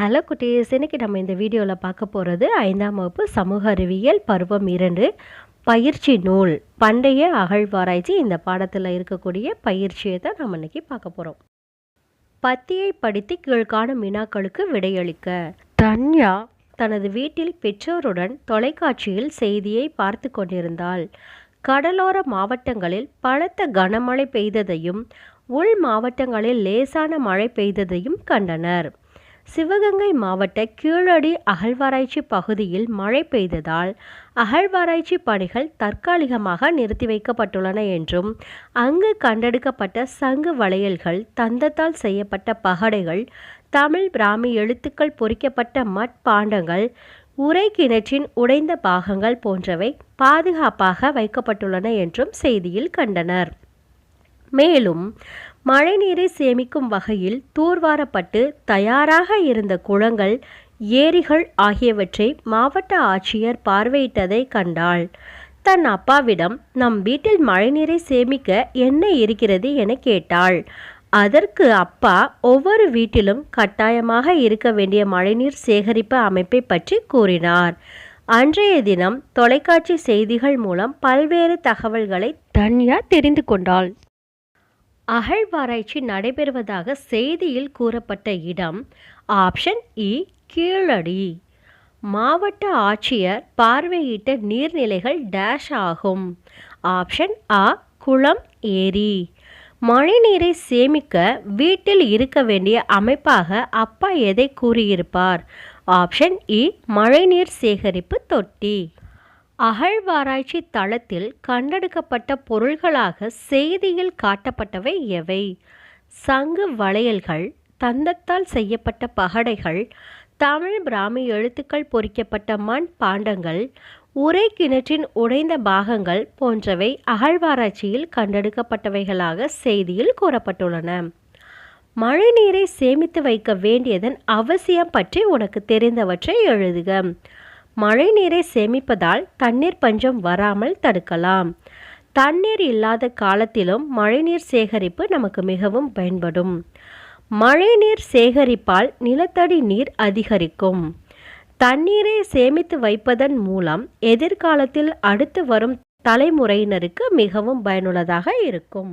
Hello குட்டீஸ் இன்றைக்கி நம்ம இந்த வீடியோவில் பார்க்க போகிறது ஐந்தாம் வகுப்பு சமூக அறிவியல் பருவம் இரண்டு பயிற்சி நூல். பண்டைய அகழ்வாராய்ச்சி இந்த பாடத்தில் இருக்கக்கூடிய பயிற்சியை தான் நம்ம இன்னைக்கு பார்க்க போகிறோம் பத்தியை படித்து கீழ்காணும் வினாக்களுக்கு விடையளிக்க. தன்யா தனது வீட்டில் பெற்றோருடன் தொலைக்காட்சியில் செய்தியை பார்த்து கொண்டிருந்தாள். கடலோர மாவட்டங்களில் பலத்த கனமழை பெய்ததையும் உள் மாவட்டங்களில் லேசான மழை பெய்ததையும் கண்டனர். சிவகங்கை மாவட்ட கீழடி அகழ்வாராய்ச்சி பகுதியில் மழை பெய்ததால் அகழ்வாராய்ச்சி பணிகள் தற்காலிகமாக நிறுத்தி வைக்கப்பட்டுள்ளன என்றும் அங்கு கண்டெடுக்கப்பட்ட சங்கு வளையல்கள் தந்தத்தால் செய்யப்பட்ட பகடைகள் தமிழ் பிராமி எழுத்துக்கள் பொறிக்கப்பட்ட மட்பாண்டங்கள் உரை கிணற்றின் உடைந்த பாகங்கள் போன்றவை பாதுகாப்பாக வைக்கப்பட்டுள்ளன என்றும் செய்தியில் கண்டனர். மேலும் மழைநீரை சேமிக்கும் வகையில் தூர்வாரப்பட்டு தயாராக இருந்த குளங்கள் ஏரிகள் ஆகியவற்றை மாவட்ட ஆட்சியர் பார்வையிட்டதை கண்டாள். தன் அப்பாவிடம் நம் வீட்டில் மழைநீரை சேமிக்க என்ன இருக்கிறது என கேட்டாள். அதற்கு அப்பா ஒவ்வொரு வீட்டிலும் கட்டாயமாக இருக்க வேண்டிய மழைநீர் சேகரிப்பு அமைப்பை பற்றி கூறினார். அன்றைய தினம் தொலைக்காட்சி செய்திகள் மூலம் பல்வேறு தகவல்களை தன்யா தெரிந்து கொண்டாள். அகழ்வாராய்ச்சி நடைபெறுவதாக செய்தியில் கூறப்பட்ட இடம் ஆப்ஷன் இ கீழடி. மாவட்ட ஆட்சியர் பார்வையிட்ட நீர்நிலைகள் டேஷ் ஆகும். ஆப்ஷன் ஆ குளம் ஏரி. மழைநீரை சேமிக்க வீட்டில் இருக்க வேண்டிய அமைப்பாக அப்பா எதை கூறியிருப்பார்? ஆப்ஷன் இ மழைநீர் சேகரிப்பு தொட்டி. அகழ்வாராய்ச்சி தளத்தில் கண்டெடுக்கப்பட்ட பொருள்களாக செய்தியில் காட்டப்பட்டவை எவை? சங்கு வளையல்கள் தந்தத்தால் செய்யப்பட்ட பகடைகள் தமிழ் பிராமி எழுத்துக்கள் பொறிக்கப்பட்ட மண் பாண்டங்கள் உரை கிணற்றின் உடைந்த பாகங்கள் போன்றவை அகழ்வாராய்ச்சியில் கண்டெடுக்கப்பட்டவைகளாக செய்தியில் கூறப்பட்டுள்ளன. மழைநீரை சேமித்து வைக்க வேண்டியதன் அவசியம் பற்றி உனக்கு தெரிந்தவற்றை எழுதுக. மழைநீரை சேமிப்பதால் தண்ணீர் பஞ்சம் வராமல் தடுக்கலாம். தண்ணீர் இல்லாத காலத்திலும் மழைநீர் சேகரிப்பு நமக்கு மிகவும் பயன்படும். மழைநீர் சேகரிப்பால் நிலத்தடி நீர் அதிகரிக்கும். தண்ணீரை சேமித்து வைப்பதன் மூலம் எதிர்காலத்தில் அடுத்து வரும் தலைமுறையினருக்கு மிகவும் பயனுள்ளதாக இருக்கும்.